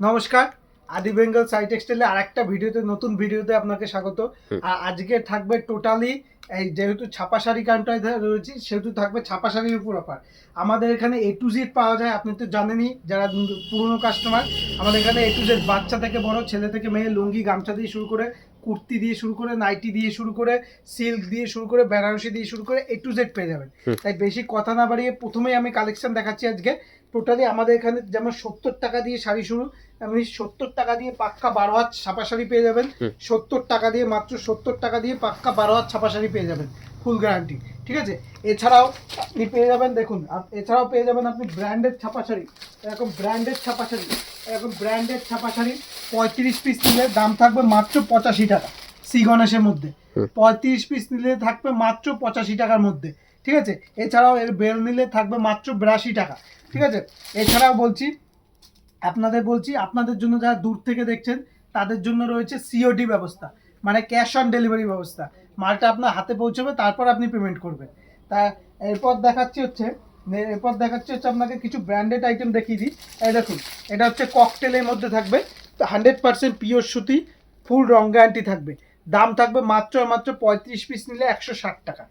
নমস্কার আদি বেঙ্গল সাই টেক্সটাইলে আরেকটা ভিডিওতে নতুন ভিডিওতে আপনাকে স্বাগত। আর আজকে থাকবে টোটালি এই যেহেতু ছাপা শাড়ি কাউন্টারে রয়েছে সেহেতু থাকবে ছাপা শাড়ির উপর অফার। আমাদের এখানে এ টু জেড পাওয়া যায় আপনি তো জানেনই যারা পুরনো কাস্টমার আমাদের এখানে এ টু জেড বাচ্চা থেকে বড় ছেলে থেকে মেয়ে লুঙ্গি গামছা দিয়ে শুরু করে কুর্তি দিয়ে শুরু করে নাইটি দিয়ে শুরু করে সিল্ক দিয়ে শুরু করে বেনারসি দিয়ে শুরু করে এ টু জেড পেয়ে যাবেন। তাই বেশি কথা না বাড়িয়ে প্রথমেই আমি কালেকশন দেখাচ্ছি আজকে। টোটালি আমাদের এখানে যেমন সত্তর টাকা দিয়ে শাড়ি শুরু আপনি সত্তর টাকা দিয়ে পাক্কা বারো হাত ছাপা শাড়ি পেয়ে যাবেন। সত্তর টাকা দিয়ে মাত্র সত্তর টাকা দিয়ে পাক্কা বারো হাত ছাপা শাড়ি পেয়ে যাবেন ফুল গ্যারান্টি ঠিক আছে? এছাড়াও আপনি পেয়ে যাবেন দেখুন এছাড়াও পেয়ে যাবেন আপনি ব্র্যান্ডেড ছাপা শাড়ি এরকম ব্র্যান্ডেড ছাপা শাড়ি এরকম ব্র্যান্ডেড ছাপা শাড়ি পঁয়ত্রিশ পিস নিলে দাম থাকবে মাত্র পঁচাশি টাকা সি গণেশের মধ্যে পঁয়ত্রিশ পিস নিলে থাকবে মাত্র পঁচাশি টাকার মধ্যে। ঠিক আছে? এছাড়াও এর বেল নিলে থাকবে মাত্র বিরাশি টাকা। ঠিক আছে? এছাড়াও বলছি, আপনাদের বলছি, আপনাদের জন্য যারা দূর থেকে দেখছেন, তাদের জন্য রয়েছে সিওডি ব্যবস্থা মানে ক্যাশ অন ডেলিভারি ব্যবস্থা। মালটা আপনার হাতে পৌঁছবে, তারপর আপনি পেমেন্ট করবেন। তা এরপর দেখাচ্ছি হচ্ছে, এরপর দেখাচ্ছি হচ্ছে আপনাকে কিছু ব্র্যান্ডেড আইটেম দেখিয়ে দিই। এই দেখুন, এটা হচ্ছে ককটেলের মধ্যে থাকবে হান্ড্রেড পার্সেন্ট পিওর সুতি ফুল রং গ্যারান্টি থাকবে। দাম থাকবে মাত্র মাত্র পঁয়ত্রিশ পিস নিলে একশো ষাট টাকা।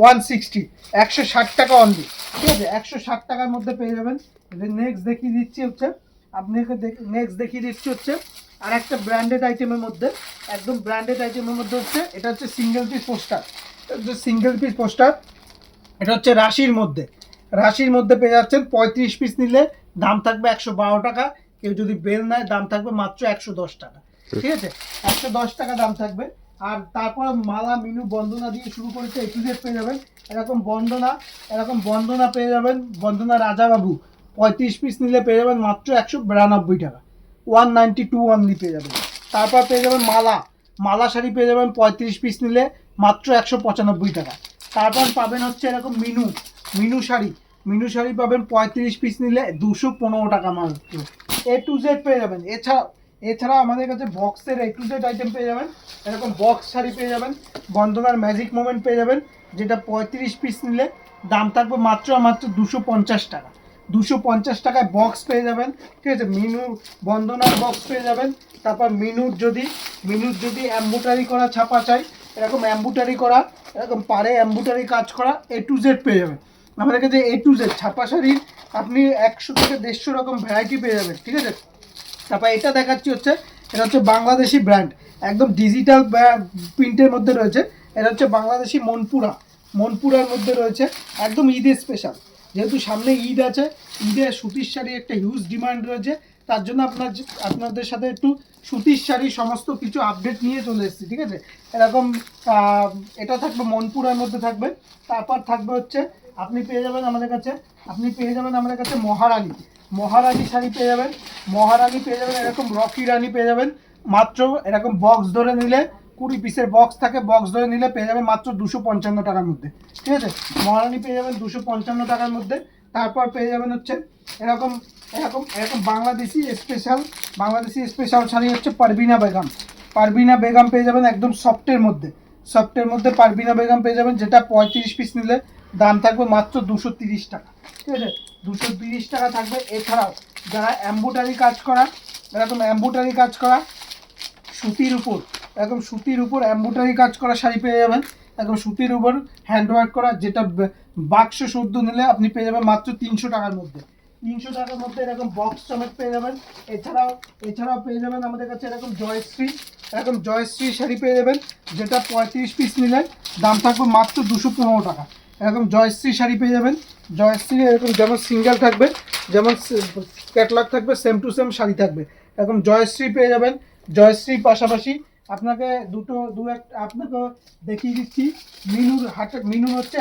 ওয়ান সিক্সটি একশো ষাট টাকা অনলি ঠিক আছে? একশো ষাট টাকার মধ্যে পেয়ে যাবেন। নেক্সট দেখিয়ে দিচ্ছি হচ্ছে আপনাকে নেক্সট দেখিয়ে দিচ্ছি হচ্ছে আর একটা ব্র্যান্ডেড আইটেমের মধ্যে একদম ব্র্যান্ডেড আইটেমের মধ্যে হচ্ছে এটা হচ্ছে single piece poster single piece poster এটা হচ্ছে রাশির মধ্যে। রাশির মধ্যে পেয়ে যাচ্ছেন পঁয়ত্রিশ পিস নিলে দাম থাকবে একশো বারো টাকা। কেউ যদি বেল নেয় দাম থাকবে মাত্র একশো দশ টাকা। ঠিক আছে? একশো দশ টাকা দাম থাকবে। আর তারপর মালা, মিনু, বন্দনা দিয়ে শুরু করেছে জেড পেয়ে যাবেন। এরকম বন্দনা এরকম বন্দনা পেয়ে যাবেন বন্দনা রাজাবাবু। পঁয়ত্রিশ পিস নিলে পেয়ে যাবেন মাত্র একশো বিরানব্বই টাকা। ওয়ান নাইনটি টু অনলি পেয়ে যাবেন। তারপর পেয়ে যাবেন মালা। মালা শাড়ি পেয়ে যাবেন পঁয়ত্রিশ পিস নিলে মাত্র একশো পঁচানব্বই টাকা। তারপর পাবেন হচ্ছে এরকম মিনু মিনু শাড়ি। মিনু শাড়ি পাবেন পঁয়ত্রিশ পিস নিলে দুশো পনেরো টাকা মাত্র। এ টু জেড পেয়ে যাবেন। এছাড়াও এছাড়া আমাদের কাছে বক্সের এ টু জেড আইটেম পেয়ে যাবেন। এরকম বক্স শাড়ি পেয়ে যাবেন বন্দনার ম্যাজিক মোমেন্ট পেয়ে যাবেন, যেটা পঁয়ত্রিশ পিস নিলে দাম থাকবে মাত্র মাত্র দুশো পঞ্চাশ টাকা। দুশো পঞ্চাশ টাকায় বক্স পেয়ে যাবেন, ঠিক আছে? মিনু বন্দনার বক্স পেয়ে যাবেন, তারপর মিনুর যদি মিনুর যদি অ্যাম্বুটারি করা ছাপা চাই, এরকম অ্যাম্বুটারি করা, এরকম পাড়ে অ্যাম্বুটারি কাজ করা এ টু জেড পেয়ে যাবেন। আমাদের কাছে এ টু জেড ছাপা শাড়ির আপনি একশো থেকে দেড়শো রকম ভ্যারাইটি পেয়ে যাবেন, ঠিক আছে? তারপর এটা দেখাচ্ছি হচ্ছে, এটা হচ্ছে বাংলাদেশি ব্র্যান্ড একদম ডিজিটাল প্রিন্টের মধ্যে রয়েছে। এটা হচ্ছে বাংলাদেশি মনপুরা, মনপুরার মধ্যে রয়েছে, একদম ঈদের স্পেশাল যেহেতু সামনে ঈদ আছে, ঈদে সুতির শাড়ি একটা হিউজ ডিমান্ড রয়েছে, তার জন্য আপনার আপনাদের সাথে একটু সুতির শাড়ি সমস্ত কিছু আপডেট নিয়ে চলে এসেছি, ঠিক আছে? এরকম এটা থাকবে, মনপুরার মধ্যে থাকবে। তারপর থাকবে হচ্ছে, আপনি পেয়ে যাবেন আমাদের কাছে, আপনি পেয়ে যাবেন আমাদের কাছে মহারানী। মহারানী শাড়ি পেয়ে যাবেন। মহারানী পেয়ে যাবেন এরকম রকি রানী পেয়ে যাবেন। মাত্র এরকম বক্স ধরে নিলে, কুড়ি পিসের বক্স থাকে বক্স ধরে নিলে পেয়ে যাবেন মাত্র দুশো পঞ্চান্ন টাকার মধ্যে। ঠিক আছে? মহারানী পেয়ে যাবেন দুশো পঞ্চান্ন টাকার মধ্যে। তারপর পেয়ে যাবেন হচ্ছে এরকম এরকম এরকম বাংলাদেশি স্পেশাল বাংলাদেশি স্পেশাল শাড়ি হচ্ছে পারবিনা বেগম। পারবিনা বেগম পেয়ে যাবেন একদম সফটের মধ্যে। সফটের মধ্যে পারবিনা বেগম পেয়ে যাবেন, যেটা পঁয়ত্রিশ পিস নিলে দাম থাকবে মাত্র দুশো তিরিশ টাকা। ঠিক আছে? দুশো তিরিশ টাকা থাকবে। এছাড়াও যারা অ্যাম্বুটারি কাজ করা এরকম অ্যাম্বুটারি কাজ করা, সুতির উপর একদম সুতির উপর অ্যাম্বুটারি কাজ করা শাড়ি পেয়ে যাবেন। একদম সুতির উপর হ্যান্ডওয়ার্ক করা, যেটা বাক্স শুদ্ধ নিলে আপনি পেয়ে যাবেন মাত্র তিনশো টাকার মধ্যে। তিনশো টাকার মধ্যে এরকম বক্স সমেত পেয়ে যাবেন। এছাড়াও এছাড়াও পেয়ে যাবেন আমাদের কাছে এরকম জয়শ্রী এরকম জয়শ্রী শাড়ি পেয়ে যাবেন, যেটা পঁয়ত্রিশ পিস নিলে দাম থাকবে মাত্র দুশো পনেরো টাকা। এরকম জয়শ্রী শাড়ি পেয়ে যাবেন। জয়শ্রী এরকম যেমন সিঙ্গেল থাকবে, যেমন ক্যাটলগ থাকবে সেম টু সেম শাড়ি থাকবে। এরকম জয়শ্রী পেয়ে যাবেন। জয়শ্রীর পাশাপাশি আপনাকে দুটো, দু এক আপনাকে দেখিয়ে দিচ্ছি। মিনুর হাটে, মিনুর হচ্ছে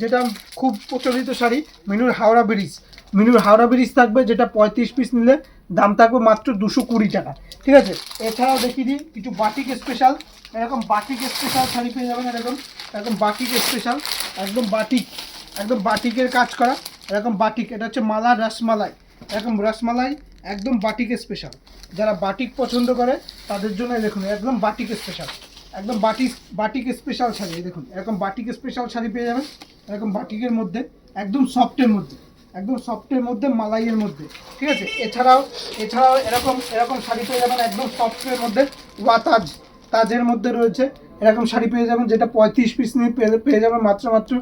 যেটা খুব প্রচলিত শাড়ি, মিনুর হাওড়া ব্রিজ। মিনুর হাওড়া ব্রিজ থাকবে, যেটা পঁয়ত্রিশ পিস নিলে দাম থাকবে মাত্র দুশো কুড়ি টাকা। ঠিক আছে? এছাড়াও দেখিয়ে দিই, কিছু বাটিক স্পেশাল এরকম বাটিক স্পেশাল শাড়ি পেয়ে যাবেন এরকম এরকম বাটিক স্পেশাল একদম বাটিক, একদম বাটিকের কাজ করা, এরকম বাটিক, এটা হচ্ছে মালা রসমালাই, এরকম রসমালাই একদম বাটিক স্পেশাল যারা বাটিক পছন্দ করে, তাদের জন্য দেখুন, একদম বাটিক স্পেশাল একদম বাটিক বাটিক স্পেশাল শাড়ি দেখুন, এরকম বাটিক স্পেশাল শাড়ি পেয়ে যাবেন, এরকম বাটিকের মধ্যে, একদম সফটের মধ্যে, একদম সফটের মধ্যে, মালাইয়ের মধ্যে, ঠিক আছে? এছাড়াও এছাড়াও এরকম এরকম শাড়ি পেয়ে যাবেন, একদম সফটের মধ্যে ওয়াতাজ তাজের মধ্যে রয়েছে এরকম শাড়ি পেয়ে যাবেন যেটা পঁয়ত্রিশ পিস নিয়ে পেয়ে যাবেন মাত্র মাত্র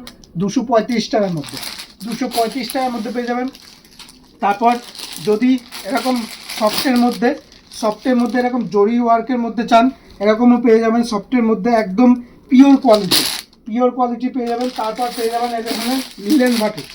দুশো পঁয়ত্রিশ টাকার মধ্যে। দুশো পঁয়ত্রিশ টাকার মধ্যে পেয়ে যাবেন। তারপর যদি এরকম সফটের মধ্যে সফটের মধ্যে এরকম জরি ওয়ার্কের মধ্যে চান, এরকমও পেয়ে যাবেন সফটের মধ্যে একদম পিওর কোয়ালিটি পিওর কোয়ালিটি পেয়ে যাবেন। তারপর পেয়ে যাবেন এখানে লিলেন বাটিক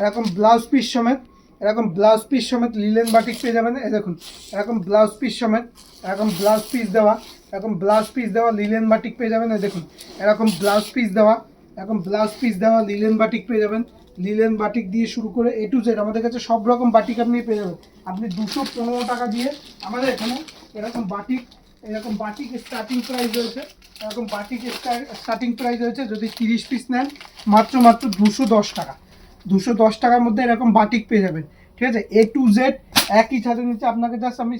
এরকম ব্লাউজ পিস সমেত, এরকম ব্লাউজ পিস সমেত লিলেন বাটিক পেয়ে যাবেন। এ দেখুন, এরকম ব্লাউজ পিস সমেত, এরকম ব্লাউজ পিস দেওয়া। এরকম ব্লাউজ পিস দেওয়া লিলেন বাটিক পেয়ে যাবেন। দেখুন, এরকম ব্লাউজ পিস দেওয়া, এরকম ব্লাউজ পিস দেওয়া লিলেন বাটিক পেয়ে যাবেন। লিলেন বাটিক দিয়ে শুরু করে এ টু জেড আমাদের কাছে সব রকম বাটিক আপনি পেয়ে যাবেন। আপনি দুশো পনেরো টাকা দিয়ে আমাদের এখানে এরকম বাটিক এরকম বাটিক স্টার্টিং প্রাইস রয়েছে। এরকম বাটিক স্টার্টিং প্রাইস রয়েছে যদি তিরিশ পিস নেন, মাত্র মাত্র দুশো দশ টাকা। দুশো দশ টাকার মধ্যে এরকম বাটিক পেয়ে যাবেন। ঠিক আছে? এ টু জেড একই ছাদের নিচে আপনাকে জাস্ট আমি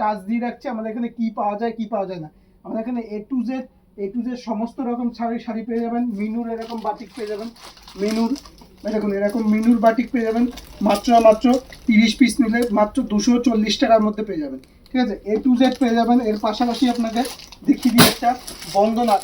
টাচ দিয়ে রাখছি। আমাদের এখানে কি পাওয়া যায়, কি পাওয়া যায় না। আমাদের এখানে A to Z A to Z সমস্ত রকম শাড়ি শাড়ি পেয়ে যাবেন। মিনুর এরকম বাটিক পেয়ে যাবেন। মিনুর দেখুন, এরকম মিনুর বাটিক পেয়ে যাবেন। মাত্র মাত্র তিরিশ পিস নিলে মাত্র দুশো চল্লিশ টাকার মধ্যে পেয়ে যাবেন। ঠিক আছে? এ টু জেড পেয়ে যাবেন। এর পাশাপাশি আপনাকে দেখিয়ে দিই একটা বন্দনার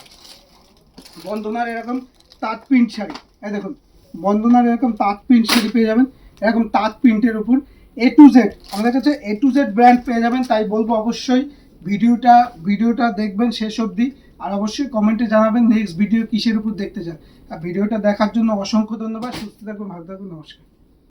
বন্দনার এরকম তাঁত প্রিন্ট শাড়ি। এই দেখুন, বন্দনার এরকম তাঁত প্রিন্ট শাড়ি পেয়ে যাবেন। এরকম তাঁত প্রিন্টের উপর এ টু জেড আমাদের কাছে এ টু জেড ব্র্যান্ড পেয়ে যাবেন, তাই বলব অবশ্যই ভিডিওটা ভিডিওটা দেখবেন শেষ অবধি। আর অবশ্যই কমেন্টে জানাবেন নেক্সট ভিডিও কিসের উপর দেখতে চান। আর ভিডিওটা দেখার জন্য অসংখ্য ধন্যবাদ। সুস্থ থাকবেন ভালো থাকবেন নমস্কার।